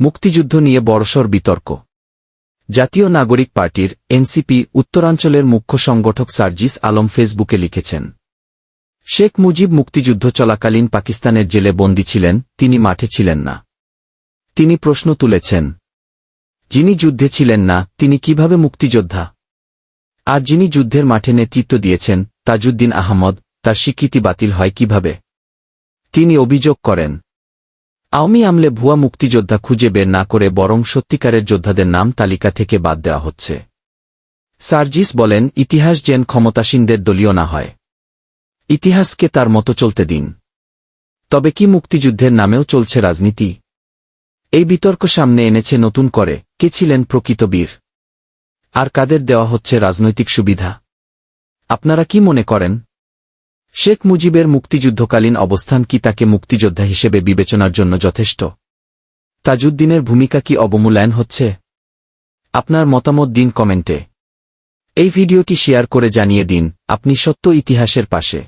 মুক্তিযুদ্ধ নিয়ে বড়সড় বিতর্ক। জাতীয় নাগরিক পার্টির এনসিপি উত্তরাঞ্চলের মুখ্য সংগঠক সার্জিস আলম ফেসবুকে লিখেছেন, শেখ মুজিব মুক্তিযুদ্ধ চলাকালীন পাকিস্তানের জেলে বন্দী ছিলেন, তিনি মাঠে ছিলেন না। তিনি প্রশ্ন তুলেছেন, যিনি যুদ্ধে ছিলেন না, তিনি কীভাবে মুক্তিযোদ্ধা? আর যিনি যুদ্ধের মাঠে নেতৃত্ব দিয়েছেন, তাজউদ্দিন আহমদ, তার স্বীকৃতি বাতিল হয় কীভাবে? তিনি অভিযোগ করেন আওয়ামী আমলে ভুয়া মুক্তিযোদ্ধা খুঁজে বের না করে বরং সত্যিকারের যোদ্ধাদের নাম তালিকা থেকে বাদ দেওয়া হচ্ছে। সার্জিস বলেন, ইতিহাস যেন ক্ষমতাসীনদের দলীয় না হয়। ইতিহাসকে তার মতো চলতে দিন। তবে কি মুক্তিযুদ্ধের নামেও চলছে রাজনীতি? এই বিতর্ক সামনে এনেছে নতুন করে, কে ছিলেন প্রকৃত বীর? আর কাদের দেওয়া হচ্ছে রাজনৈতিক সুবিধা? আপনারা কি মনে করেন? শেখ মুজিবের মুক্তিযুদ্ধকালীন অবস্থান কি তাকে মুক্তিযোদ্ধা হিসেবে বিবেচনার জন্য যথেষ্ট? তাজউদ্দিনের ভূমিকা কি অবমূল্যায়ন হচ্ছে? আপনার মতামত দিন কমেন্টে। এই ভিডিওটি শেয়ার করে জানিয়ে দিন, আপনি সত্য ইতিহাসের পাশে।